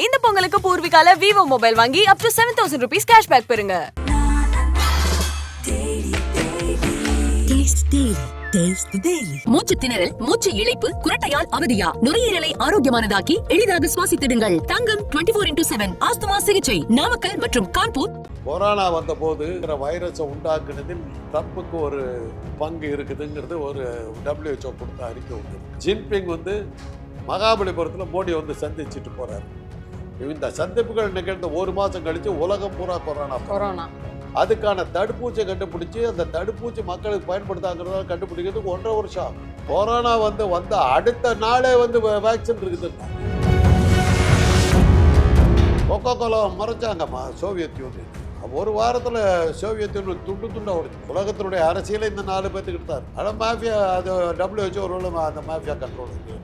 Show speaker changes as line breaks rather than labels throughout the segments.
இந்த பொங்கலுக்கு பூர்விகால Vivo mobile வாங்கி up to seven thousand rupees cashback பெறுங்க.
மூச்சு திணறல் மூச்சு இழைப்பு குரட்டையால் அவதியா? நுரையீரலை ஆரோக்கியமானதாக்கி எளிதாக சுவாசித்திடுங்கள். Thangam twenty four into seven asthma சிகிச்சை நாமக்கல் மற்றும் கான்பூர்.
கொரோனா வந்தபோது இந்த வைரஸை உண்டாக்குனதில் ட்ரம்ப்புக்கு ஒரு பங்கு இருக்குதுங்கிறது ஒரு WHO கொடுத்த அறிக்கை உண்டு ஜின்பிங் வந்து மகாபலிபுரத்தில் மோடி வந்து சந்திச்சுட்டு போறாரு. இந்த சந்திப்புகள் நிகழ்ந்த ஒரு மாதம் கழிச்சு உலகம் பூரா கொரோனா.
கொரோனா.
அதுக்கான தடுப்பூசியை கண்டுபிடிச்சு அந்த தடுப்பூசி மக்களுக்கு பயன்படுத்தாங்கிறத கண்டுபிடிக்கிறதுக்கு ஒன்றரை வருஷம். ஆகும். கொரோனா வந்து வந்த அடுத்த நாளே வந்து வேக்சின் இருக்குது. கொக்கோ கோலா மறைச்சாங்கம்மா சோவியத் யூனியன் ஒரு வாரத்தில் சோவியத் யூனியன் துண்டு துண்டா உடைச்சு உலகத்தினுடைய அரசியலை இந்த நாலு பேத்துக்கிட்டு தான். இருக்கு. ஆனா மாஃபியா அது டபிள்யூஹெச்ஓ ஒரு அந்த மாஃபியா கண்ட்ரோல் இருக்கு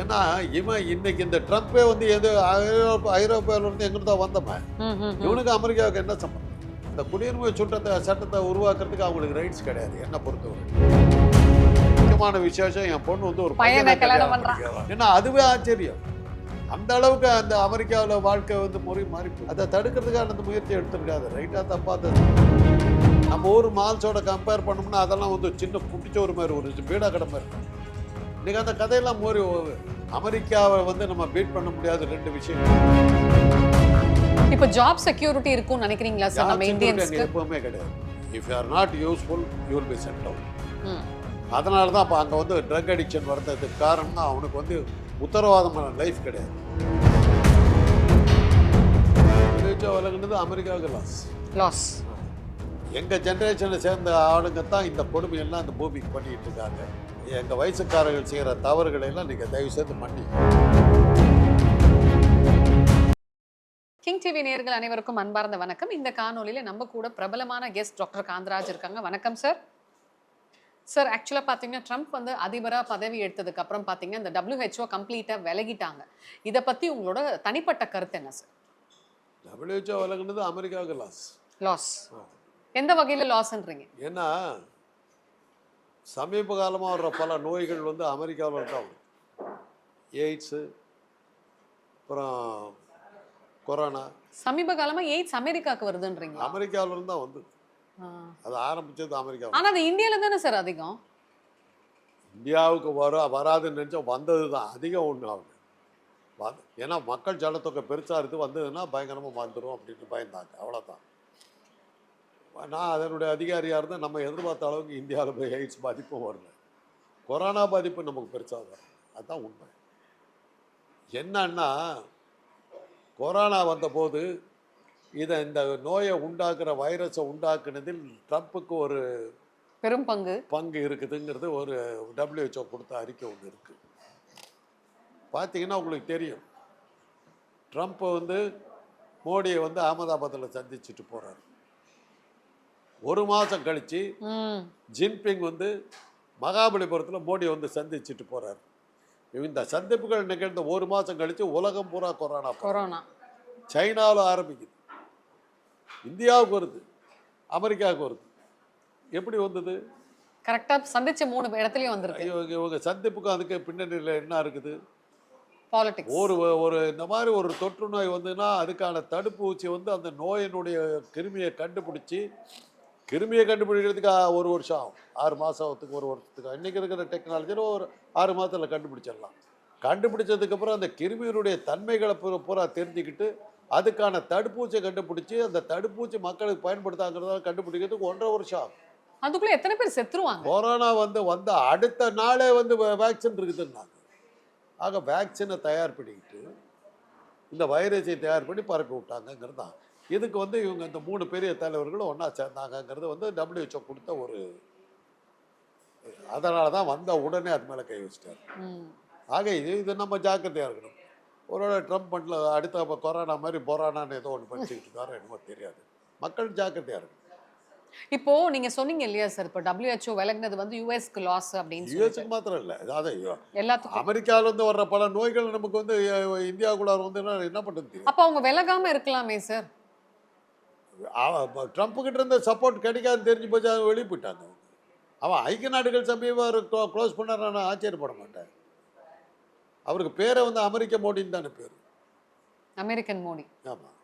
ஏன்னா இவன் இன்னைக்கு இந்த ட்ரம்ப்பே வந்து எது ஐரோப்பா ஐரோப்பாவில இருந்து எங்கிட்டு தான் வந்தவன் இவனுக்கு அமெரிக்காவுக்கு என்ன சம்பந்தம்? இந்த குடியுரிமை சட்டத்தை சட்டத்தை உருவாக்குறதுக்கு அவங்களுக்கு ரைட்ஸ் கிடையாது என்ன பொறுத்தவரை. முக்கியமான விசேஷம் என் பொண்ணு வந்து ஒரு
பையனை.
ஏன்னா அதுவே ஆச்சரியம். அந்த அளவுக்கு அந்த அமெரிக்காவில் வாழ்க்கை வந்து முறை மாறி. அதை தடுக்கிறதுக்கான அந்த முயற்சி எடுத்திருக்காது ரைட்டாக தப்பா அது. நம்ம ஊர் மால்ஸோட கம்பேர் பண்ணோம்னா அதெல்லாம் வந்து சின்ன குட்டிச்சோறு மாதிரி ஒரு பீடா கடை மாதிரி இன்னைக்கு அந்த கதையெல்லாம் மோறி போகுது. அமெரிக்காவை வந்து நம்ம பீட் பண்ண முடியாத ரெண்டு விஷயம்
இப்போ ஜாப் செக்யூரிட்டி இருக்கும்னு நினைக்கிறீங்களா சார் நம்ம இந்தியன்ஸ்க்கு
எப்பவுமே கிடையாது. If you are not useful you will be set out. அதனால தான் இப்போ அங்கே வந்து ட்ரக் அடிக்ஷன் வர்றதுக்கு காரணம்னா அவனுக்கு வந்து உத்தரவாதமான லைஃப் கிடையாது. விலகுனது அமெரிக்காவுக்கு லாஸ்
லாஸ்
எங்கள் ஜென்ரேஷனை சேர்ந்த ஆளுங்க தான் இந்த கொடுமையெல்லாம் இந்த பூமிக்கு பண்ணிட்டு இருக்காங்க. எங்கள் வயசுக்காரர்கள் செய்கிற தவறுகளை எல்லாம் நீங்கள் தயவு செய்து பண்ணி
கிங் டிவி நேயர்கள் அனைவருக்கும் அன்பார்ந்த வணக்கம். இந்த காணொளியில நம்ம கூட பிரபலமான கெஸ்ட் டாக்டர் காந்தராஜ் இருக்காங்க. வணக்கம் சார் சார் ஆக்சுவலாக பார்த்தீங்கன்னா ட்ரம்ப் வந்து அதிபராக பதவி எடுத்ததுக்கு அப்புறம் பார்த்தீங்கன்னா இந்த WHO கம்ப்ளீட்டாக விலகிட்டாங்க. இதை பற்றி உங்களோட தனிப்பட்ட கருத்து என்ன சார்
டபிள்யூஹெச்ஓ விலகுனது அமெரிக்காவுக்கு லாஸ்
லாஸ் எந்த வகையில் லாஸ்ன்றீங்க
ஏன்னா சமீப காலமாக வர்ற பல நோய்கள் வந்து அமெரிக்காவில் தான் எய்ட்ஸு அப்புறம் கொரோனா.
சமீப காலமா எய்ட்ஸ் அமெரிக்காவுக்கு வருதுன்றீங்களா?
அமெரிக்காவில இருந்து தான் வந்து. அது ஆரம்பிச்சது அமெரிக்கா
ஆனா அது இந்தியால தானே சார் அதிகம்?
இந்தியாவுக்கு வர வராதுன்னு நினச்சா வந்தது தான். அதிகம் ஒன்று ஆகுது ஏன்னா மக்கள் ஜனத்தொகை பெருசாக இருந்து வந்ததுன்னா பயங்கரமாக வந்துடும் அப்படின்ட்டு பயந்தாங்க. அவ்வளோதான் நான் அதனுடைய அதிகாரியாக இருந்தால் நம்ம எதிர்பார்த்த அளவுக்கு இந்தியாவில் போய் எய்ட்ஸ் பாதிப்பும் வரல. கொரோனா பாதிப்பு நமக்கு பெருசாக வரும் அதுதான் உண்மை. என்னன்னா கொரோனா வந்தபோது இதை இந்த நோயை உண்டாக்குற வைரஸை உண்டாக்குனதில் ட்ரம்ப்புக்கு ஒரு
பெரும் பங்கு.
பங்கு இருக்குதுங்கிறது ஒரு WHO கொடுத்த அறிக்கை ஒன்று இருக்குது பார்த்தீங்கன்னா உங்களுக்கு தெரியும். ட்ரம்ப் வந்து மோடியை வந்து அகமதாபாத்தில் சந்திச்சுட்டு போகிறார் ஒரு மாதம் கழித்து ஜின்பிங் வந்து மகாபலிபுரத்தில் மோடியை வந்து சந்திச்சுட்டு போகிறார் இந்த சந்திப்புகள் நிகழ்ந்த ஒரு மாதம் கழித்து உலகம் பூரா கொரோனா
கொரோனா.
சைனாவில் ஆரம்பிக்குது. இந்தியாவுக்கு வருது. அமெரிக்காவுக்கு வருது. எப்படி வந்தது?
கரெக்டா சந்திச்ச மூணு இடத்துலயும் வந்திருக்கு.
இவங்க இவங்க சந்திப்புக்கும் அதுக்கு பின்னணியில் என்ன இருக்குது?
பாலிடிக்ஸ்
ஒரு ஒரு இந்த மாதிரி ஒரு தொற்று நோய் வந்ததுன்னா அதுக்கான தடுப்பூசி வந்து அந்த நோயினுடைய கிருமியை கண்டுபிடிச்சி கிருமியை கண்டுபிடிக்கிறதுக்கு ஒரு வருஷம் ஆகும். ஆறு மாதத்துக்கு ஒரு வருஷத்துக்கு இன்றைக்கி இருக்கிற டெக்னாலஜியில் ஒரு ஆறு மாதத்தில் கண்டுபிடிச்சிடலாம். கண்டுபிடிச்சதுக்கப்புறம் அந்த கிருமியினுடைய தன்மைகளை பூரா பூரா தெரிஞ்சுக்கிட்டு அதுக்கான தடுப்பூசியை கண்டுபிடிச்சி அந்த தடுப்பூசி மக்களுக்கு பயன்படுத்தாங்கிறத கண்டுபிடிக்கிறதுக்கு ஒன்றரை வருஷம் ஆகும்.
அதுக்குள்ள எத்தனை பேர் செத்துருவாங்க?
கொரோனா வந்து வந்த அடுத்த நாளே வந்து வேக்சின் இருக்குதுன்னாங்க. ஆக வேக்சினை தயார் பண்ணிக்கிட்டு இந்த வைரஸை தயார் பண்ணி பரப்பி விட்டாங்கங்கிறது தான் இதுக்கு வந்து இவங்க இந்த மூணு பெரிய தலைவர்களும் ஒன்றா சேர்ந்தாங்கங்கிறது வந்து WHO கொடுத்த ஒரு அதனால தான் வந்த உடனே அது மேலே கை வச்சிட்டாரு.
ம்.
ஆக இது இது நம்ம ஜாக்கிரதையாக இருக்கணும். ஒருவேளை ட்ரம்ப் பண்ணல அடுத்த அப்ப கொரோனா மாதிரி பொறானான்னு ஏதோ ஒன்று படிச்சுக்கிட்டு இருக்காரோ என்னமோ தெரியாது. மக்கள் ஜாக்கிரதையாக இருக்கணும்.
இப்போ நீங்க சொன்னீங்க இல்லையா சார் இப்போ WHO விலகுனது வந்து யூஎஸ்க்கு லாஸ் அப்படின்னு
யூஎஸ்க்கு மாத்திரம் இல்லை அதாவது
எல்லாத்துக்கும்.
அமெரிக்கால இருந்து வர்ற பல நோய்கள் நமக்கு வந்து அஹ், இந்தியாவுக்குள்ள வந்து என்ன- பண்ணுறது
அப்ப அவங்க விலகாம இருக்கலாமே சார்.
அவ- ட்ரம்ப் கிட்ட இருந்த சப்போர்ட் கிடைக்காதுன்னு தெரிஞ்சு போச்சு அவங்க வெளியே போயிட்டாங்க அவன் ஐக்கிய நாடுகள் சபையை க்ளோஸ் பண்ண நான் ஆச்சரியப்பட மாட்டேன். அவருக்கு பேரை வந்து அமெரிக்க மோடின்னு தானே பேர்.
அமெரிக்கன் மோடி.
ஆமாம்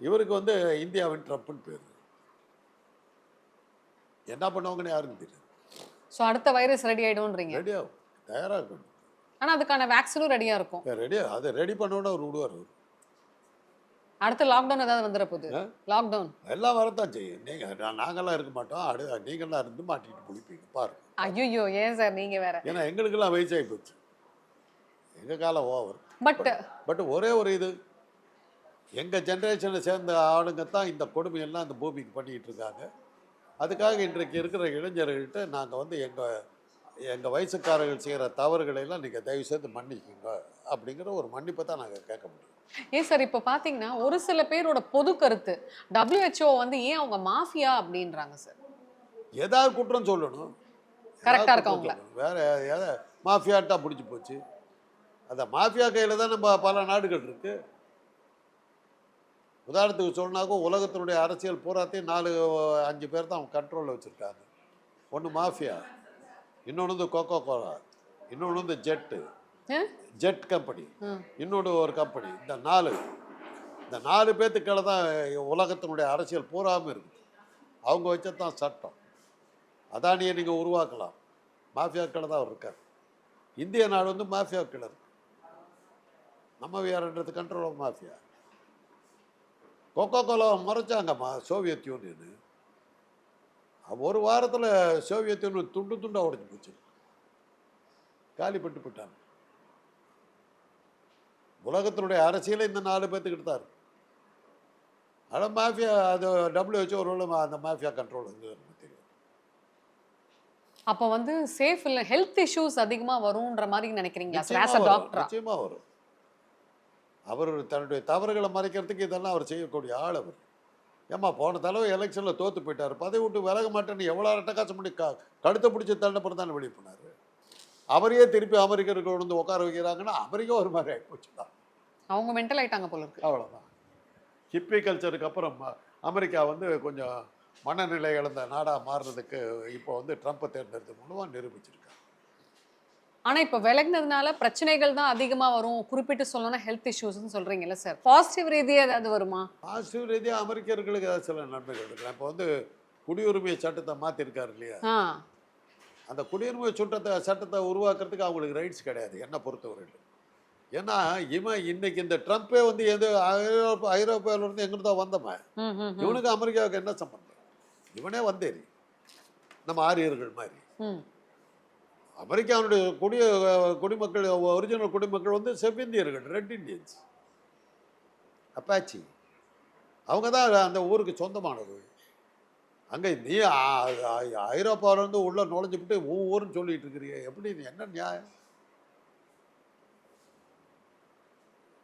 இவருக்கு வந்து இந்தியாவின் ட்ரம்ப்னு பேர். என்ன பண்ணுவாங்கன்னு யாருக்கும் தெரியும்
ஸோ அடுத்த வைரஸ் ரெடி ஆயிடும்ன்றீங்க.
ரெடியாகும் தயாராக இருக்கணும்.
ஆனா அதுக்கான வேக்சினும் ரெடியா இருக்கும்.
ரெடியா அதை ரெடி பண்ணோன்னு அவர் விடுவார் அவர்.
அடுத்த லாக்டவுன் ஏதாவது வந்துட போகுது? லாக்டவுன்
எல்லாம் வரத்தான் செய்யும். நீங்கள் நாங்கள்லாம் இருக்க மாட்டோம். அடு நீங்கள்லாம் இருந்து மாட்டிட்டு பிடிப்பீங்க பாருங்க.
ஐயோ ஏன் சார் நீங்க வேற?
ஏன்னா எங்களுக்கெல்லாம் வயசாகி போச்சு. எங்கள் காலம் ஓவர்.
பட்
பட் ஒரே ஒரு இது. எங்கள் ஜென்ரேஷனை சேர்ந்த ஆளுங்க தான் இந்த கொடுமையெல்லாம் இந்த பூமிக்கு பண்ணிக்கிட்டு இருக்காங்க. அதுக்காக இன்றைக்கு இருக்கிற இளைஞர்கள்ட்ட நாங்கள் வந்து எங்கள் எங்கள் வயசுக்காரர்கள் செய்கிற தவறுகளை எல்லாம் நீங்கள் தயவு செய்து மன்னிக்குங்க. அப்படிங்கிற ஒரு மன்னிப்பை தான் நாங்கள் கேட்க முடியும்.
ஏன் சார் இப்போ பாத்தீங்கன்னா ஒரு சில பேரோட பொது கருத்து WHO வந்து ஏன் அவங்க மாஃபியா அப்படின்றாங்க சார்?
ஏதாவது குற்றம் சொல்லணும்.
Correct ஆ
ஏதாவது
இருக்கா
குற்றம்
உங்களை?
சொல்லணும். வேற எதை? மாஃபியாட்டா பிடிச்சி போச்சு. அந்த மாஃபியா கையில் தான் நம்ம பல நாடுகள் இருக்கு. உதாரணத்துக்கு சொன்னாக்கோ உலகத்தினுடைய அரசியல் பூராத்தையும் நாலு அஞ்சு பேர் தான் கண்ட்ரோலில் வச்சுருக்காங்க. ஒன்று மாஃபியா இன்னொன்று வந்து கோகோ கோலா இன்னொன்று வந்து ஜெட்டு? Jet company. இன்னொன்று ஒரு கம்பெனி இந்த நாலு. இந்த நாலு பேத்துக்களை தான் உலகத்தினுடைய அரசியல் பூராமல் இருக்குது அவங்க வச்சது தான் சட்டம். அதானியை நீங்கள் உருவாக்கலாம். மாஃபியாக்களை தான் அவர் இருக்கார். இந்திய நாடு வந்து மாஃபியாக்கள் இருக்கு. நம்ம வியாரன்றது control of mafia Coca Cola மறைச்சாங்கம்மா Soviet union ஒரு வாரத்தில் சோவியத் யூனியன் துண்டு துண்டாக உடைஞ்சு போச்சு. காலி பண்ணிட்டு போயிட்டாங்க. உலகத்தினுடைய அரசியலே இந்த நாலு பேர்த்துக்கிட்டு தான் ஆனால் மாஃபியா அது டபிள்யூ வச்சு ஒரு அந்த மாஃபியா கண்ட்ரோல் வந்து
அப்போ வந்து சேஃப் இல்ல ஹெல்த் இஷ்யூஸ் அதிகமா வரும்ன்ற மாதிரி நினைக்கிறீங்களா? சார் ஆஸ் அ
நிச்சயமா வரும், அவர் தன்னுடைய தவறுகளை மறைக்கிறதுக்கு இதெல்லாம் அவர் செய்யக்கூடிய ஆள் அவர். ஏம்மா போன தடவை எலெக்ஷனில் தோத்து போயிட்டார். பதவி விட்டு விலக மாட்டேன்னு எவ்வளோ அட்டகாசம் பண்ணி க கழுத்தை பிடிச்சி தள்ளப்பறம் தானே வெளியே போனார். அவரையே திருப்பி அமெரிக்கருக்கு கொண்டு வந்து உட்கார வைக்கிறாங்கன்னா அமெரிக்கா ஒரு மாதிரி ஆகிப்போச்சு தான்.
அவங்க மென்டல் ஆயிட்டாங்க போல இருக்கு.
அவ்வளோதான் ஹிப்பி கல்ச்சருக்கு அப்புறம் அமெரிக்கா வந்து கொஞ்சம் மனநிலை இழந்த நாடாக மாறுறதுக்கு இப்போ வந்து ட்ரம்ப்பை தேர்ந்தெடுத்து மூலமாக நிரூபிச்சிருக்காங்க.
ஆனா இப்போ விலகினதுனால பிரச்சனைகள் தான் அதிகமா வரும். குறிப்பிட்டு சொல்லணும்னா ஹெல்த் இஷ்யூஸ்னு சொல்றீங்கல்ல சார் பாசிட்டிவ் ரீதியா ஏதாவது வருமா?
பாசிட்டிவ் ரீதியாக அமெரிக்கர்களுக்கு ஏதாவது சில நன்மைகள் இருக்கலாம் இப்போ வந்து குடியுரிமை சட்டத்தை மாற்றிருக்காரு இல்லையா? அந்த குடியுரிமை சட்டத்தை சட்டத்தை உருவாக்குறதுக்கு அவங்களுக்கு ரைட்ஸ் கிடையாது. என்னை பொறுத்தவரையில் ஏன்னா இவன் இன்னைக்கு இந்த ட்ரம்ப்பே வந்து எது ஐரோப்பா ஐரோப்பாவிலேருந்து எங்கிட்டு தான் வந்தவன். இவனுக்கு அமெரிக்காவுக்கு என்ன சம்பந்தம்? இவனே வந்தேரி நம்ம ஆரியர்கள் மாதிரி. அமெரிக்காவுடைய குடிய குடிமக்கள் ஒரிஜினல் குடிமக்கள் வந்து செவ்விந்தியர்கள் ரெட் இண்டியன்ஸ் அப்பாச்சி. அவங்க தான் அந்த ஊருக்கு சொந்தமானது. அங்கே நீ ஐரோப்பாவில் இருந்து உள்ளே நுழைஞ்சுவிட்டு உன் ஊருன்னு சொல்லிட்டு இருக்கிறீ எப்படி என்ன நியாயம்?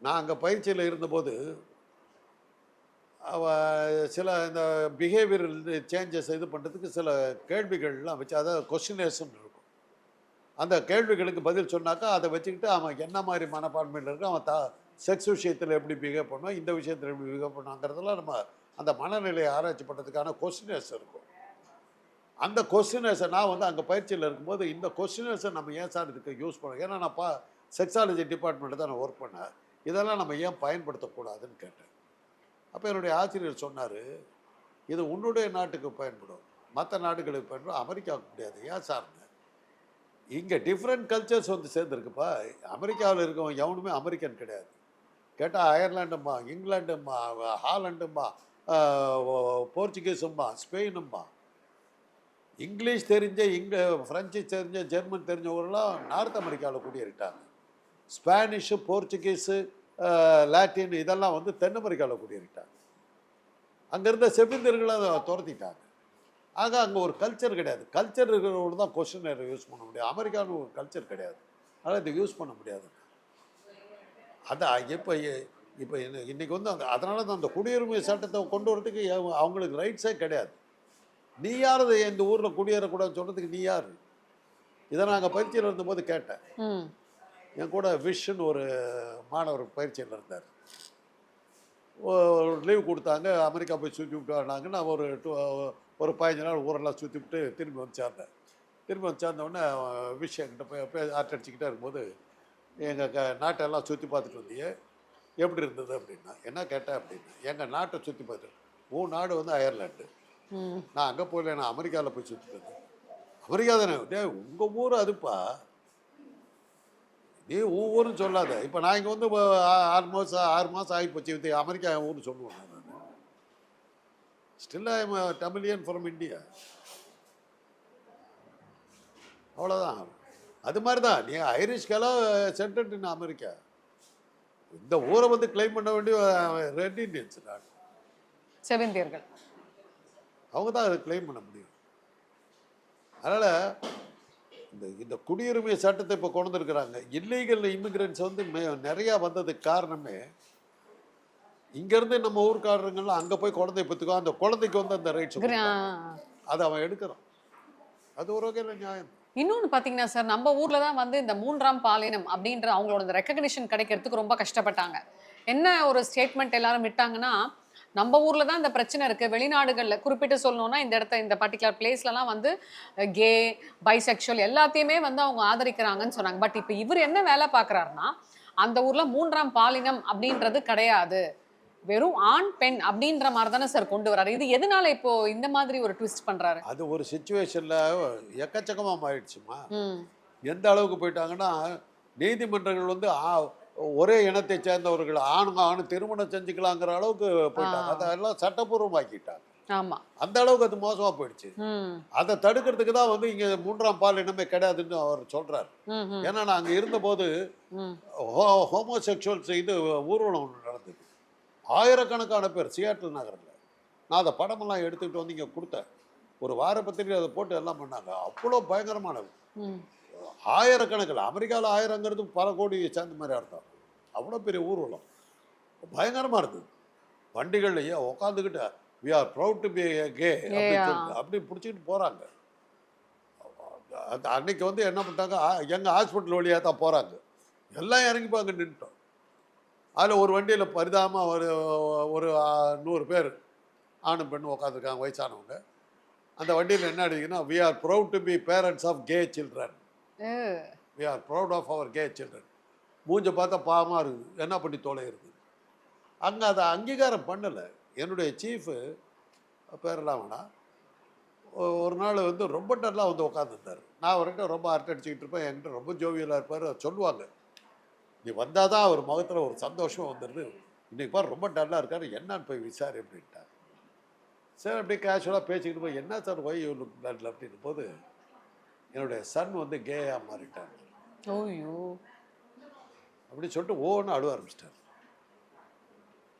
நான் அங்கே பயிற்சியில் இருந்தபோது அவ சில இந்த பிஹேவியர் சேஞ்சஸ் இது பண்ணுறதுக்கு சில கேள்விகள்லாம் வச்சு அதாவது கொஸ்டினேஷன் இருக்கும். அந்த கேள்விகளுக்கு பதில் சொன்னாக்கா அதை வச்சுக்கிட்டு அவன் என்ன மாதிரி மனப்பான்மையில் இருக்கு அவன் த செக்ஸ் விஷயத்தில் எப்படி பிஹேவ் பண்ணுவான் இந்த விஷயத்தில் எப்படி பிஹேவ் பண்ணுவாங்கிறதெல்லாம் நம்ம அந்த மனநிலையை ஆராய்ச்சி பண்ணுறதுக்கான கொஸ்டினர்ஸ் இருக்கும். அந்த கொஸ்டினர்ஸை நான் வந்து அங்கே பயிற்சியில் இருக்கும்போது இந்த கொஸ்டினர்ஸை நம்ம ஏன் சார் இதுக்கு யூஸ் பண்ணுவோம் ஏன்னா நான் பா செக்ஸாலஜி டிபார்ட்மெண்ட்டில் தான் நான் ஒர்க் பண்ணேன். இதெல்லாம் நம்ம ஏன் பயன்படுத்தக்கூடாதுன்னு கேட்டேன். அப்போ என்னுடைய ஆசிரியர் சொன்னார் இது உன்னுடைய நாட்டுக்கு பயன்படும். மற்ற நாடுகளுக்கு பயன்படும். அமெரிக்காவுக்கு முடியாது. ஏன் சார்னு இங்கே டிஃப்ரெண்ட் கல்ச்சர்ஸ் வந்து சேர்ந்துருக்குப்பா. அமெரிக்காவில் இருக்கவன் எவனுமே அமெரிக்கன் கிடையாது. கேட்டால் அயர்லாண்டும்மா இங்கிலாண்டும்மா ஹாலண்டும்மா போர்ச்சுகீஸும்மா ஸ்பெயினும்மா. இங்கிலீஷ் தெரிஞ்ச இங்க ஃப்ரெஞ்சு தெரிஞ்ச ஜெர்மன் தெரிஞ்சவங்களாம் நார்த் அமெரிக்காவில் குடியேறிட்டாங்க. ஸ்பானிஷு போர்ச்சுகீஸு லாட்டின் இதெல்லாம் வந்து தென் அமெரிக்காவில் குடியேறிட்டாங்க. அங்கே இருந்த செபிந்தர்களை அதை துரத்திட்டாங்க. ஆக அங்கே ஒரு கல்ச்சர் கிடையாது. கல்ச்சர் இருக்கிறவங்க தான் கொஸ்டின் யூஸ் பண்ண முடியும். அமெரிக்கான்னு ஒரு கல்ச்சர் கிடையாது. அதனால் இதை யூஸ் பண்ண முடியாது. அதான் இப்போ இப்போ இன்னைக்கு வந்து அந்த அதனால தான் அந்த குடியுரிமை சட்டத்தை கொண்டு வரதுக்கு அவங்க- அவங்களுக்கு ரைட்ஸே கிடையாது. நீ யார் இந்த ஊரில் குடியேறக்கூடாதுன்னு சொல்கிறதுக்கு நீ யார்? இதை நாங்கள் பயிற்சியில் இருந்தபோது கேட்டேன். என் கூட விஷன் ஒரு மாணவர் பயிற்சியில் இருந்தார். லீவ் கொடுத்தாங்க அமெரிக்கா போய் சுற்றி விட்டு வந்தாங்க நான் ஒரு டூ ஒரு பதினஞ்சு நாள் ஊரெல்லாம் சுற்றி விட்டு திரும்பி வந்து சேர்ந்தேன் திரும்பி வந்து சேர்ந்தோடனே விஷயம் கிட்ட போய் போய் அரட்டை அடிச்சுக்கிட்டே இருக்கும்போது எங்கள் க நாட்டெல்லாம் சுற்றி பார்த்துட்டு வந்தியே எப்படி இருந்தது? அப்படின்னா என்ன கேட்டேன்? அப்படின்னா எங்கள் நாட்டை சுற்றி பார்த்துட்டு உன் நாடு வந்து அயர்லாண்டு. நான் அங்கே போகல நான் அமெரிக்காவில் போய் சுற்றிட்டு வந்தேன். அமெரிக்கா தானே? உங்கள் ஊர் அதுப்பா. நீ உன் ஊருன்னு சொல்லாத. இப்போ நான் இங்கே வந்து ஆறு மாதம் ஆறு மாதம் ஆகி போச்சு. இது அமெரிக்கா என் ஊர்னு சொல்லுவேன் still I am Tamilian from India அவ்வளோதான் அது மாதிரி தான் நீ ஐரிஷ்கெல்லாம் சென்டென்ட் இன் அமெரிக்கா இந்த ஊரை வந்து கிளைம் பண்ண வேண்டிய ரெட் இண்டியன்ஸ் நான்
செவிந்தியர்கள்
அவங்க தான் அதை கிளைம் பண்ண முடியும். அதனால் இந்த இந்த குடியுரிமை சட்டத்தை இப்போ கொண்டு வந்திருக்கிறாங்க. இல்லீகல் இமிகிரண்ட்ஸ் வந்து மே நிறையா வந்ததுக்கு காரணமே இங்கேருந்து நம்ம ஊர்க்காரங்கள்லாம் அங்கே போய் குழந்தை பெற்றுக்கோ அந்த குழந்தைக்கு வந்து அந்த ரைட்ஸ் அதை அவன் எடுக்கிறான். அது ஒரு வகையில் நியாயம்.
இன்னொன்னு பாத்தீங்கன்னா சார் நம்ம ஊர்ல தான் வந்து இந்த மூன்றாம் பாலினம் அப்படின்ற அவங்களோட இந்த ரெக்கக்னிஷன் கிடைக்கிறதுக்கு ரொம்ப கஷ்டப்பட்டாங்க. என்ன ஒரு ஸ்டேட்மெண்ட் எல்லாரும் விட்டாங்கன்னா நம்ம ஊர்ல தான் இந்த பிரச்சனை இருக்கு. வெளிநாடுகள்ல குறிப்பிட்டு சொல்லணும்னா இந்த இடத்த இந்த பர்டிகுலர் பிளேஸ்லலாம் வந்து கே பைசெக்ஷுவல் எல்லாத்தையுமே வந்து அவங்க ஆதரிக்கிறாங்கன்னு சொன்னாங்க. பட் இப்போ இவர் என்ன வேலை பார்க்கறாருன்னா அந்த ஊர்ல மூன்றாம் பாலினம் அப்படின்றது கிடையாது. வெறும் ஆண் பெண் அப்படின்ற மாதிரி தானே சார் கொண்டு வராரு இது எதனால இப்போ இந்த மாதிரி ஒரு ட்விஸ்ட் பண்றாரு?
அது ஒரு சுச்சுவேஷனில் எக்கச்சக்கமாக மாறிடுச்சுமா. எந்த அளவுக்கு போயிட்டாங்கன்னா நீதிமன்றங்கள் வந்து ஒரே இனத்தை சேர்ந்தவர்கள் ஆணுங்க ஆணு திருமணம் செஞ்சுக்கலாங்கிற அளவுக்கு போயிட்டாங்க. அதெல்லாம் சட்டப்பூர்வமாக்கிட்டாங்க
ஆமா.
அந்த அளவுக்கு அது மோசமாக போயிடுச்சு. அதை தடுக்கிறதுக்கு தான் வந்து இங்கே மூன்றாம் பால் இனமே கிடையாதுன்னு அவர்
ம்
ஏன்னா நான் அங்கே இருந்தபோது
ம்.
ஹோ ஹோமோசெக்சுவல்ஸ் இது ஊர்வலம் ஒன்று நடந்தது. ஆயிரக்கணக்கான பேர் சியாட்டில் நகரில். நான் அதை படமெல்லாம் எடுத்துக்கிட்டு வந்து இங்கே கொடுத்தேன். ஒரு வார பத்திரிக்கை அதை போட்டு எல்லாம் பண்ணாங்க. அவ்வளோ பயங்கரமானது. ஆயிரக்கணக்கில் அமெரிக்காவில் ஆயிரங்கிறது பல கோடி சேர்ந்த மாதிரி அர்த்தம். அவ்வளோ பெரிய ஊர்வலம். பயங்கரமாக இருந்தது வண்டிகள்லையே உட்காந்துக்கிட்டு we are proud to be K அப்படி பிடிச்சிக்கிட்டு போகிறாங்க அன்னைக்கு வந்து என்ன பண்ணிட்டாங்க எங்கள் ஹாஸ்பிட்டல் வழியாக தான் போகிறாங்க எல்லாம் இறங்கி போய் அங்கே நின்ட்டோம் அதில் ஒரு வண்டியில் பரிதாபமாக ஒரு ஒரு நூறு பேர் ஆணும் பெண்ணும் உட்காந்துருக்காங்க வயசானவங்க. அந்த வண்டியில் என்ன அடிக்குன்னா we are proud to be parents of K children we are proud of our K children மூஞ்ச பார்த்தா பாவமாக இருக்குது. என்ன பண்ணி தொலைகிறது? அங்கே அதை அங்கீகாரம் பண்ணலை. என்னுடைய சீஃபு பேரெல்லாம் வேணாம் ஒரு நாள் வந்து ரொம்ப டல்லாக வந்து உட்காந்துருந்தார் நான் அவர்கிட்ட ரொம்ப அரட்டை அடிச்சுக்கிட்டு இருப்பேன். என்கிட்ட ரொம்ப ஜோவியலாக இருப்பார். சொல்லுவாங்க. நீ வந்தால் தான் அவர் முகத்தில் ஒரு சந்தோஷம் வந்துடுது இன்றைக்கி பாரு ரொம்ப டல்லாக இருக்காரு. என்னன்னு போய் விசாரி அப்படின்ட்டார். சரி அப்படியே கேஷுவலாக பேசிக்கிட்டு போய் என்ன சார் ஒய் லுக் அப்படின்னு போது என்னுடைய சன் வந்து கேயா மாறிட்டான்
ஓய்யோ.
அப்படி சொல்லிட்டு ஓன்னு அழுவ ஆரம்பிச்சிட்டார்.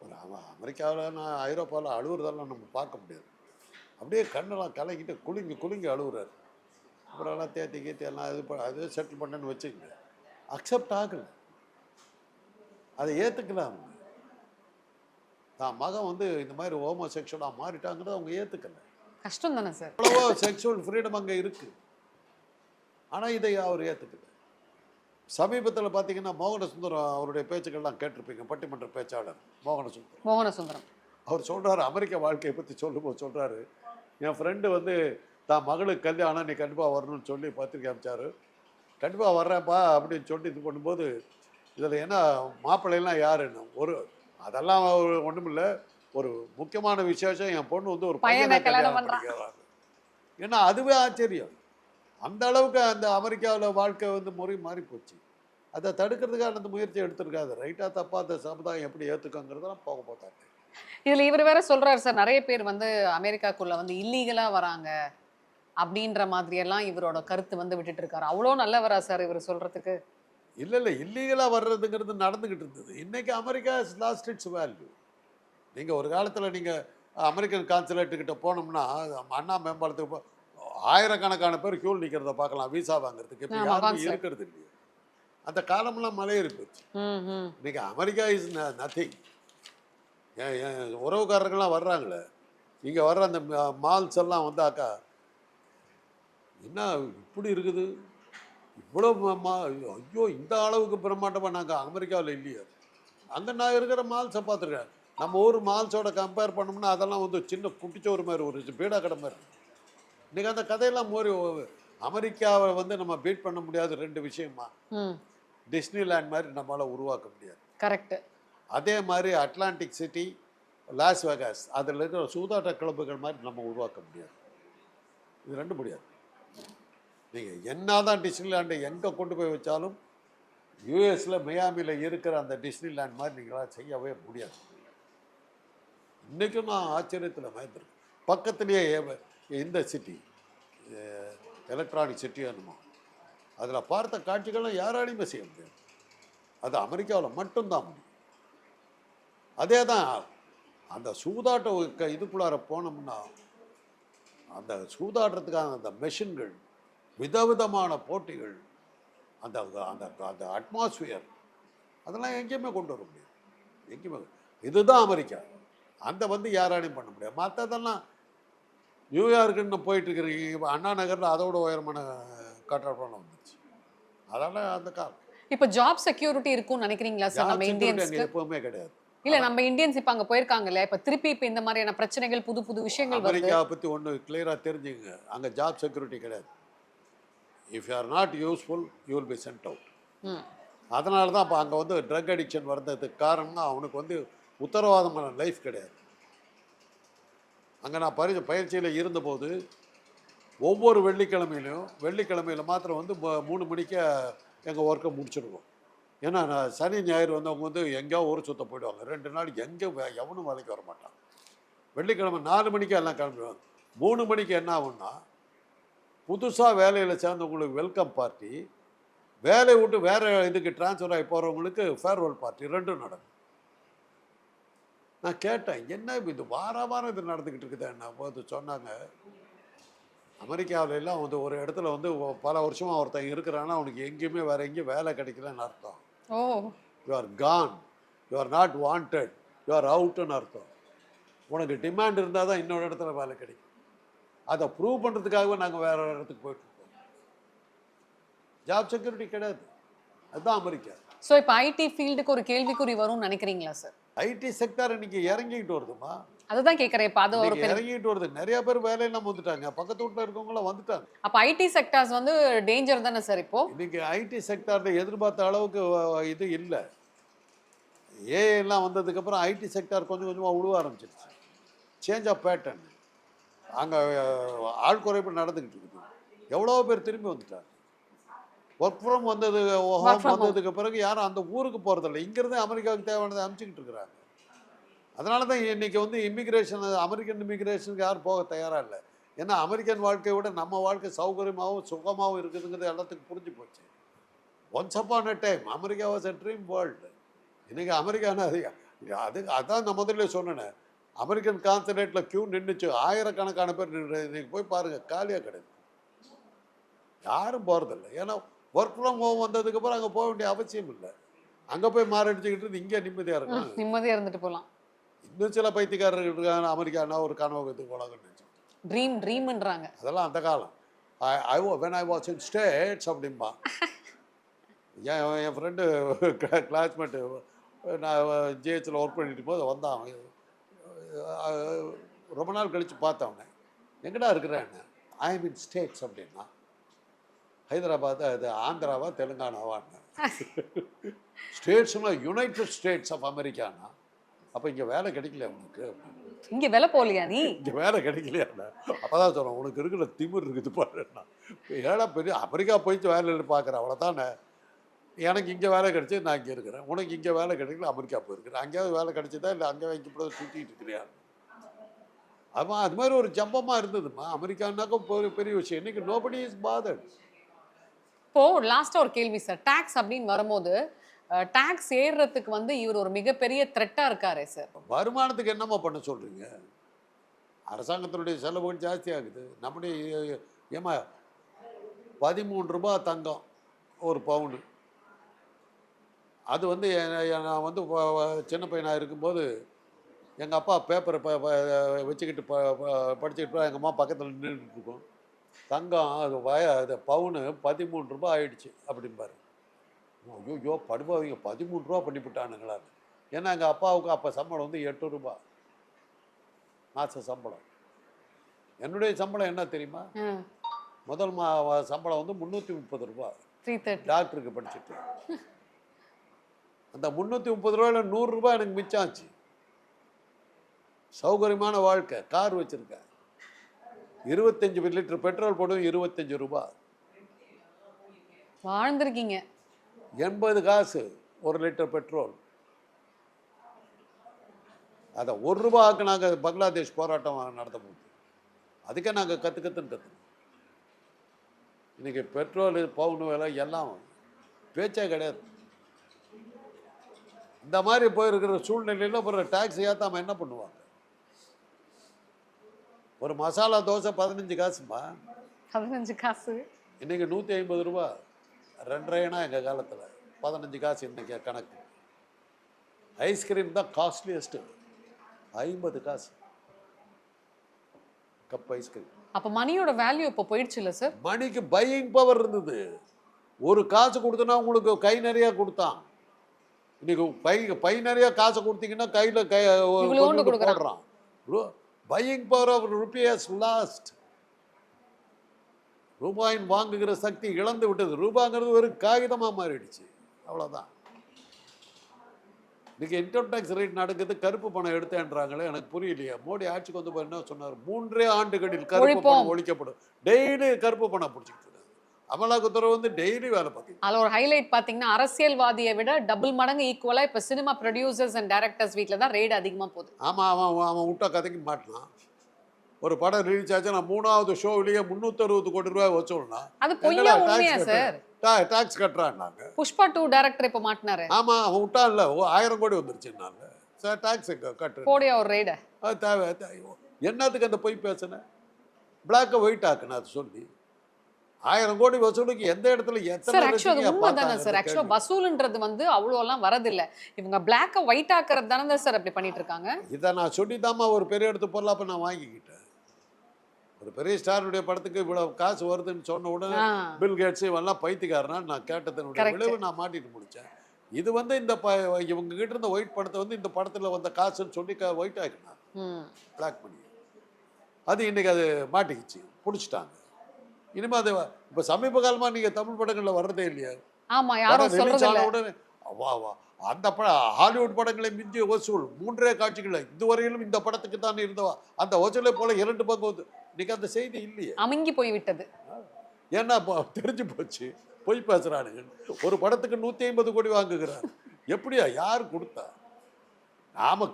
ஒரு அவன் அமெரிக்காவில் நான் ஐரோப்பாவில் அழுவுறதெல்லாம் நம்ம பார்க்க முடியாது. அப்படியே கண்ணெல்லாம் கலங்கிட்டு குலுங்கி குலுங்கி அழுகுறாரு அப்புறம் எல்லாம் தேத்தி கீத்தி எல்லாம் இது ப- அது செட்டில் பண்ணேன்னு வச்சுக்கங்க. அக்செப்ட் ஆகலை. அதை ஏற்றுக்கலாம் அவங்க. தான் மகன் வந்து இந்த மாதிரி ஹோமோ செக்ஷுவலாக மாறிட்டாங்கிறத அவங்க ஏற்றுக்கல
கஷ்டம் தானே சார்?
எவ்வளவோ செக்ஷுவல் ஃப்ரீடம் அங்கே இருக்குது ஆனால் இதை அவர் ஏற்றுக்கல சமீபத்தில் பார்த்தீங்கன்னா மோகன சுந்தரம் அவருடைய பேச்சுக்கள்லாம் கேட்டிருப்பீங்க பட்டிமன்ற பேச்சாளர் மோகன சுந்தரம்
மோகன சுந்தரம்
அவர் சொல்றாரு அமெரிக்க வாழ்க்கையை பற்றி சொல்லும்போது சொல்கிறாரு என் ஃப்ரெண்டு வந்து தான் மகளுக்கு கல்யாணம் நீ கண்டிப்பாக வரணும்னு சொல்லி பத்திரிக்கை அனுப்பிச்சாரு கண்டிப்பாக வர்றேன்ப்பா அப்படின்னு சொல்லி இது பண்ணும்போது இதில் என்ன மாப்பிள்ளைலாம் யாருன்னு ஒரு அதெல்லாம் ஒன்றும் இல்லை ஒரு முக்கியமான விசேஷம் என் பொண்ணு வந்து ஒரு
பையனை கல்யாணம்
ஏன்னா அதுவே ஆச்சரியம். அந்த அளவுக்கு அந்த அமெரிக்காவில் வாழ்க்கை வந்து முறை மாறி போச்சு அதை தடுக்கிறதுக்கான அந்த முயற்சி எடுத்திருக்காது ரைட்டாக தப்பா அந்த சமுதாயம் எப்படி ஏற்றுக்கங்கிறதெல்லாம் போக போட்டாங்க
இதுல இவர் வேற சொல்றாரு சார் நிறைய பேர் வந்து அமெரிக்காக்குள்ள வந்து இல்லீகலா வராங்க. அப்படின்ற மாதிரி எல்லாம் இவரோட கருத்து வந்து விட்டுட்டு இருக்காரு அவ்வளோ நல்லவரா சார் இவர் சொல்றதுக்கு?
இல்லை இல்லை. இல்லீகலாக வர்றதுங்கிறது நடந்துக்கிட்டு இருந்தது. இன்னைக்கு America is lost its value நீங்கள் ஒரு காலத்தில் நீங்கள் அமெரிக்கன் கான்சுலேட்டு கிட்ட போனோம்னா அண்ணா மேம்பாலத்துக்கு ஆயிரக்கணக்கான பேர் கியூல் நிற்கிறத பார்க்கலாம் விசா வாங்குறதுக்கு. இப்போ யாருமே. இருக்கிறது இல்லையே. அந்த காலமெல்லாம் மலையேறி போச்சு. இன்னைக்கு அமெரிக்கா இஸ் நத்திங் என் உறவுக்காரர்கள்லாம் வர்றாங்களே. இங்கே வர்ற அந்த மால்ஸ் எல்லாம் வந்தாக்கா என்ன இப்படி இருக்குது? இவ்வளோ ஐயோ இந்த அளவுக்கு பிரம்மாண்டமாக நாங்கள் அமெரிக்காவில் இல்லையே. அங்கே நான் இருக்கிற மால்ஸை பார்த்துருக்கேன். நம்ம ஊர் மால்ஸோட கம்பேர் பண்ணோம்னா அதெல்லாம் வந்து சின்ன குட்டிச்சோறு மாதிரி ஒரு பீடா கடை மாதிரி. இன்றைக்கி அந்த கதையெல்லாம் மோரி அமெரிக்காவை வந்து நம்ம பீட் பண்ண முடியாத ரெண்டு விஷயமா? டிஸ்னிலேண்ட் மாதிரி நம்மளால் உருவாக்க முடியாது.
கரெக்ட்
அதே மாதிரி அட்லாண்டிக் சிட்டி லாஸ் வேகாஸ் அதில் இருக்கிற சூதாட்ட கிளப்புகள் மாதிரி நம்ம உருவாக்க முடியாது. இது ரெண்டும் முடியாது. நீங்கள் என்ன தான் டிஸ்னிலேண்டை எங்கே கொண்டு போய் வச்சாலும் யூஎஸில் மியாமியில் இருக்கிற அந்த டிஸ்னிலேண்ட் மாதிரி நீங்களாம் செய்யவே முடியாது. இன்றைக்கும் நான் ஆச்சரியத்தில் பயந்துருக்கேன். பக்கத்துலேயே இந்த சிட்டி எலக்ட்ரானிக் சிட்டி என்னமோ. அதில் பார்த்த காட்சிகள்லாம் யாராலையுமே செய்ய முடியாது. அது அமெரிக்காவில் மட்டும்தான் முடியும். அதே தான் அந்த சூதாட்ட இதுக்குள்ளார போனோம்னா அந்த சூதாடுறதுக்கான அந்த மெஷின்கள் விதவிதமான போட்டிகள் அந்த அந்த அந்த அட்மாஸ்பியர் அதெல்லாம் எங்கேயுமே கொண்டு வர முடியாது. எங்கேயுமே இதுதான் அமெரிக்கா. அந்த வந்து யாராலையும் பண்ண முடியாது. மற்றதெல்லாம் நியூயார்க்குன்னு போயிட்டு இருக்கிற அண்ணா நகரில் அதோட உயரமான கட்டடம் வந்துருச்சு. அதெல்லாம் அந்த காலம்.
இப்போ ஜாப் செக்யூரிட்டி இருக்கும்னு நினைக்கிறீங்களா சார் நம்ம இந்தியன்ஸ்க்கு
எப்பவுமே கிடையாது.
இல்ல நம்ம இந்தியன்ஸ் இப்ப அங்க போயிருக்காங்கல்ல. இப்ப திருப்பி இப்ப இந்த மாதிரியான பிரச்சனைகள் புது புது விஷயங்கள் வருது.
அமெரிக்காவை பற்றி ஒன்று கிளியராக தெரிஞ்சுங்க. அங்கே ஜாப் செக்யூரிட்டி கிடையாது. If you are not useful you will be sent out. அதனால தான் இப்போ அங்கே வந்து ட்ரக் அடிக்ஷன் வந்ததுக்கு காரணம்னா அவனுக்கு வந்து உத்தரவாதமான லைஃப் கிடையாது. அங்கே நான் பரி பயிற்சியில் இருந்தபோது ஒவ்வொரு வெள்ளிக்கிழமையிலையும் வெள்ளிக்கிழமையில மாத்திரம் வந்து மூணு மணிக்கு எங்கள் ஒர்க்கை முடிச்சிடுவோம். ஏன்னா நான் சனி ஞாயிறு வந்து அவங்க வந்து எங்கேயோ ஊர் சுத்த போயிடுவாங்க. ரெண்டு நாள் எங்கே எவனும் வேலைக்கு வர மாட்டான். வெள்ளிக்கிழமை நாலு மணிக்கு எல்லாம் கிளம்பிடுவாங்க. மூணு மணிக்கு என்ன ஆகும்னா புதுசாக வேலையில் சேர்ந்தவங்களுக்கு வெல்கம் பார்ட்டி வேலையை விட்டு வேறு இதுக்கு ட்ரான்ஸ்ஃபர் ஆகி போகிறவங்களுக்கு ஃபேர்வெல் பார்ட்டி ரெண்டும் நடக்கும். நான் கேட்டேன் என்ன இது வார வாரம் இது நடந்துக்கிட்டு இருக்குதா? என்ன போது சொன்னாங்க அமெரிக்காவுல எல்லாம் வந்து ஒரு இடத்துல வந்து பல வருஷமாக ஒருத்தன் இருக்கிறான்னா அவனுக்கு எங்கேயுமே வேற எங்கேயும் வேலை கிடைக்கலன்னு அர்த்தம்.
ஓ.
You are gone you are not wanted you are அவுட்டுன்னு அர்த்தம். உனக்கு டிமாண்ட் இருந்தால் தான் இன்னொரு இடத்துல வேலை கிடைக்கும். அதை ப்ரூவ் பண்ணுறதுக்காகவே நாங்கள் வேற ஒரு இடத்துக்கு போயிட்டு இருக்கோம். ஜாப் செக்யூரிட்டி கிடையாது. அதுதான் அமெரிக்கா.
சோ இப்ப ஐடி ஃபீல்டுக்கு ஒரு கேள்விக்குறி வரும்னு நினைக்கிறீங்களா சார்
ஐடி செக்டார் இன்னைக்கு இறங்கிக்கிட்டு வருதுமா
அதுதான் கேக்குறேன். இப்ப அது ஒரு
இறங்கிட்டு வருது. நிறைய பேர் வேலையெல்லாம் வந்துட்டாங்க. பக்கத்து வீட்டில் இருக்கவங்களாம் வந்துட்டாங்க.
அப்ப ஐடி செக்டார்ஸ் வந்து டேஞ்சர் தானே சார் இப்போ?
இன்னைக்கு ஐடி செக்டாரில் எதிர்பார்த்த அளவுக்கு இது இல்லை. ஏஐ எல்லாம் வந்ததுக்கப்புறம் ஐடி செக்டார் கொஞ்சம் கொஞ்சமாக உழுவ ஆரம்பிச்சிருச்சு. சேஞ்ச் ஆஃப் பேட்டர்ன் அங்கே ஆள் குறைப்பு நடந்துக்கிட்டு இருக்குது. எவ்வளோ பேர் திரும்பி வந்துட்டாங்க. ஒர்க் ஃப்ரம் வந்தது ஹோம். வந்ததுக்கு பிறகு யாரும் அந்த ஊருக்கு போகிறதில்ல இங்கேருந்து அமெரிக்காவுக்கு தேவையானதை அனுப்பிச்சிக்கிட்டு இருக்கிறாங்க அதனால தான் இன்னைக்கு வந்து இமிக்ரேஷன் அமெரிக்கன் இமிக்ரேஷனுக்கு யாரும் போக தயாராக இல்லை. ஏன்னா அமெரிக்கன் வாழ்க்கையை விட நம்ம வாழ்க்கை சௌகரியமாகவும் சுகமாகவும் இருக்குதுங்கிறது எல்லாத்துக்கும் புரிஞ்சு போச்சு. Once upon a time America was a dream world இன்னைக்கு அமெரிக்கானா அது? அது அதான் நான் முதல்ல சொன்னேன். அமெரிக்கன் கான்சுலேட்டில் க்யூ நின்றுச்சு ஆயிரக்கணக்கான பேர் நின்று இன்னைக்கு போய் பாருங்கள் காலியாக கிடையாது யாரும் போகிறதில்ல ஏன்னா ஒர்க் ஃப்ரம் ஹோம் வந்ததுக்கப்புறம் அங்கே போக வேண்டிய அவசியம் இல்லை. அங்கே போய் மாரடிச்சுக்கிட்டு இங்கே நிம்மதியாக இருக்கும்
நிம்மதியா இருந்துட்டு போலாம்.
இன்னும் சில பைத்தியக்காரர்கள் இருக்காங்க அமெரிக்கானா ஒரு கனவகத்துக்கு போலாங்கன்னு நினச்சேன்
ட்ரீம் ட்ரீம்ன்றாங்க
அதெல்லாம் அந்த காலம். I I when I was in States அப்படிம்பா. என் என் ஃப்ரெண்டு கிளாஸ்மேட்டு நான் ஜிஹெச்சில் ஒர்க் பண்ணிட்டு போது வந்தான். ரொம்ப நாள் கழித்து பார்த்தேன் அவனை. எங்கடா இருக்கிறேன்னு ஐ இன் ஸ்டேட்ஸ் அப்படின்னா ஹைதராபாத் அது ஆந்திராவா தெலுங்கானாவான்னு ஸ்டேட்ஸ்னா யுனைடெட் ஸ்டேட்ஸ் ஆஃப் அமெரிக்கானா அப்போ இங்கே வேலை கிடைக்கல அப்படின்னு
இங்க விலை போலியா நீ?
இங்கே வேலை கிடைக்கலையாண்ணா அப்பதான் சொல்கிறேன் உனக்கு இருக்கிற திமிர் இருக்குது பாருண்ணா ஏடா பெரிய அமெரிக்கா போயிட்டு வேலையில் பார்க்குறேன் அவ்வளோதானே எனக்கு இங்கே வேலை கிடைச்சி நான் இங்கே இருக்கிறேன். உனக்கு இங்கே வேலை கிடைக்கல அமெரிக்கா போயிருக்கிறேன் அங்கேயாவது வேலை கிடைச்சதா இல்லை அங்கே இங்கே கூட சுற்றிட்டு இருக்கிறியா? அது மாதிரி ஒரு ஜம்பமாக இருந்ததுமா அமெரிக்கானாக்கா பெரிய பெரிய விஷயம். இன்னைக்கு நோபடி இஸ் பாதட்
இப்போ லாஸ்ட்டாக ஒரு கேள்வி சார் டேக்ஸ் அப்படின்னு வரும்போது டேக்ஸ் ஏறுறதுக்கு வந்து இவர் ஒரு மிகப்பெரிய த்ரெட்டாக இருக்காரே சார்
வருமானத்துக்கு என்னம்மா பண்ண சொல்கிறீங்க அரசாங்கத்தினுடைய செலவுகள் ஜாஸ்தி ஆகுது. நம்முடைய ஏமா பதிமூணு ரூபா தங்கம் ஒரு பவுனு. அது வந்து நான் வந்து சின்ன பையனாக இருக்கும்போது எங்கள் அப்பா பேப்பரை ப வச்சுக்கிட்டு ப படிச்சுக்கிட்டு எங்கள் அம்மா பக்கத்தில் நின்றுட்டுருக்கோம் தங்கம் அது வய அது பவுனு பதிமூணு ரூபாய் ஆயிடுச்சு அப்படிம்பாரு ஐயோ படுபாவீங்க பதிமூணு ரூபா பண்ணிவிட்டானுங்களா ஏன்னா எங்கள் அப்பாவுக்கு அப்போ சம்பளம் வந்து எட்டு ரூபா. மாத சம்பளம். என்னுடைய சம்பளம் என்ன தெரியுமா? முதல் மா சம்பளம் வந்து முந்நூற்றி முப்பது ரூபா. டாக்டருக்கு படிச்சுட்டு. அந்த முந்நூற்றி முப்பது ரூபாயில் நூறுரூபா எனக்கு மிச்சம் ஆச்சு. சௌகரியமான வாழ்க்கை கார் வச்சுருக்கேன். இருபத்தஞ்சி லிட்டர் பெட்ரோல் போடும் இருபத்தஞ்சி ரூபா.
வாழ்ந்திருக்கீங்க.
எண்பது காசு ஒரு லிட்டர் பெட்ரோல் அதை ஒரு ரூபாய்க்கு நாங்கள் பங்களாதேஷ் போராட்டம் நடத்த போகுது. அதுக்கே நாங்கள் கற்று கற்றுன்னு இன்னைக்கு பெட்ரோல் பவுன் விலை எல்லாம் பேச்சே கிடையாது. இந்த மாதிரி போயிருக்கிற சூழ்நிலையில் அப்புறம் டேக்ஸ் ஏற்றாம என்ன பண்ணுவாங்க? ஒரு மசாலா தோசை பதினஞ்சு காசுமா
பதினஞ்சு காசு.
இன்னைக்கு நூற்றி ஐம்பது ரூபா. ரெண்டரைனா எங்கள் காலத்தில். பதினஞ்சு காசு இன்னைக்கு கணக்கு. ஐஸ்கிரீம் தான் காஸ்ட்லியஸ்ட்டு ஐம்பது காசு. Cup ice cream.
அப்ப மணியோட வேல்யூ இப்போ போயிடுச்சு இல்ல சார்
மணிக்கு பையிங் பவர் இருந்தது. ஒரு காசு கொடுத்தனா உங்களுக்கு கை நிறைய கொடுத்தான். இன்னைக்கு பை பை நிறைய காசு கொடுத்தீங்கன்னா கையில் கை. போடுறான். Buying power of rupees lost ரூபாயின் வாங்குகிற சக்தி இழந்து விட்டது. ரூபாங்கிறது ஒரு காகிதமாக மாறிடுச்சு. அவ்வளோதான் இன்னைக்கு இன்கம் டேக்ஸ் ரேட் நடக்குது. கருப்பு பணம் எடுத்தேன்றாங்களே எனக்கு புரியலையே. மோடி ஆட்சிக்கு வந்து பாரு என்ன சொன்னார்? மூன்றே ஆண்டுகளில் கருப்பு. பணம் ஒழிக்கப்படும். டெய்லி கருப்பு பணம் பிடிச்சிட்டு இருக்காங்க அமலாக்கத்துறை வந்து டெய்லி வேலை பார்த்து
அதுல ஒரு ஹைலைட் பாத்தீங்கன்னா அரசியல்வாதியை விட டபுள் மடங்கு ஈக்குவலா இப்ப சினிமா ப்ரொடியூசர்ஸ் அண்ட் டைரக்டர்ஸ் வீட்ல தான் ரேட் அதிகமா போகுது.
ஆமாம் அவன் அவன் விட்டா கதைக்கு மாட்டினான். ஒரு படம் ரிலீஸ் ஆச்சு நான் மூணாவது ஷோவிலேயே முந்நூற்றறுபது கோடி ரூபாய் வச்சோம்னா
அது பொய்யா உண்மையா சார்
டாக்ஸ் கட்டுறான்னாங்க.
புஷ்பா டூ டைரக்டர் இப்ப மாட்டினாரு.
ஆமாம் அவன் விட்டான்ல ஆயிரம் கோடி வந்துருச்சுன்னாங்க. சார் டாக்ஸ் கட்டுறேன்.
போடியா ஒரு ரேட
அது தேவை. என்னத்துக்கு அந்த பொய் பேசுனேன் பிளாக்கை ஒயிட் ஆக்குன அது சொல்லி. ஆயிரம் கோடி வசூலுக்கு எந்த இடத்துல எத்தனை
சார் ஆக்சுவலா அது
ரசிகையா
உண்மை தானே சார்
அந்த
ஆக்சுவலா
கேள்வி?
வசூல்ன்றது வந்து அவ்வளோ எல்லாம் வரதில்ல இவங்க பிளாக்க ஒயிட் ஆக்குறது தானே சார் அப்படி பண்ணிட்டு இருக்காங்க
இதை நான் சொல்லிதாம்மா ஒரு பெரிய இடத்து பொருளாப்ப நான் வாங்கிக்கிட்டேன் ஒரு பெரிய ஸ்டாருடைய படத்துக்கு இவ்வளவு காசு வருதுன்னு சொன்ன உடனே. பில் கேட்ஸ் இவெல்லாம் பைத்தியக்காரனா நான் கேட்டதனுடைய. விளைவு நான் மாட்டிட்டு முடிச்சேன் இது வந்து இந்த ப இவங்க கிட்ட இருந்த ஒயிட் படத்தை வந்து இந்த படத்துல வந்த காசுன்னு சொல்லி ஒயிட் ஆக்கினாங்க. பிளாக் பண்ணி அது இன்னைக்கு அது மாட்டிக்கிச்சு பிடிச்சிட்டாங்க இனிமே அது இப்போ சமீப காலமா நீங்க தமிழ் படங்கள்ல வர்றதே இல்லையா?
ஆமா யாரும் சொல்றது
உடனே வா வா. அந்த படம் ஹாலிவுட் படங்களை மிஞ்சிய வசூல் மூன்றே காட்சிகள் இதுவரையிலும் இந்த படத்துக்கு தான் இருந்தவா? அந்த வசூலை போல இரண்டு பங்கு வந்து இன்னைக்கு அந்த செய்தி இல்லையே.
அமுங்கி போய் விட்டது
ஏன்னா தெரிஞ்சு போச்சு. பொய் பேசுறானுங்க. ஒரு படத்துக்கு நூற்றி ஐம்பது கோடி வாங்குகிறார். எப்படியா? யார் கொடுத்தா?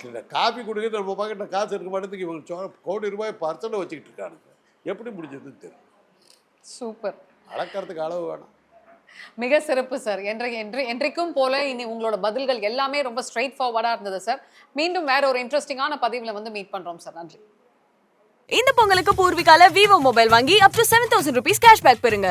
இல்லை காபி குடிக்கிறது நம்ம பக்கத்துல காசு இருக்க மாட்டேங்குது இவங்க கோடி ரூபாய் பர்சனில் வச்சுக்கிட்டு இருக்கானுங்க. எப்படி முடிஞ்சதுன்னு தெரியும்
சூப்பர்.
அளக்கிறதுக்கு அளவு வேணாம்.
மிக சிறப்பு சார். என்றை என்று என்றைக்கும் போல இனி உங்களோட பதில்கள் எல்லாமே ரொம்ப ஸ்ட்ரைட் ஃபார்வர்டா இருந்தது சார். மீண்டும் வேற ஒரு இன்ட்ரெஸ்டிங்கான பதிவுல வந்து மீட் பண்றோம் சார். நன்றி.
இந்த பொங்கலுக்கு பூர்விகால விவோ மொபைல் வாங்கி up to seven thousand rupees cashback பெறுங்க.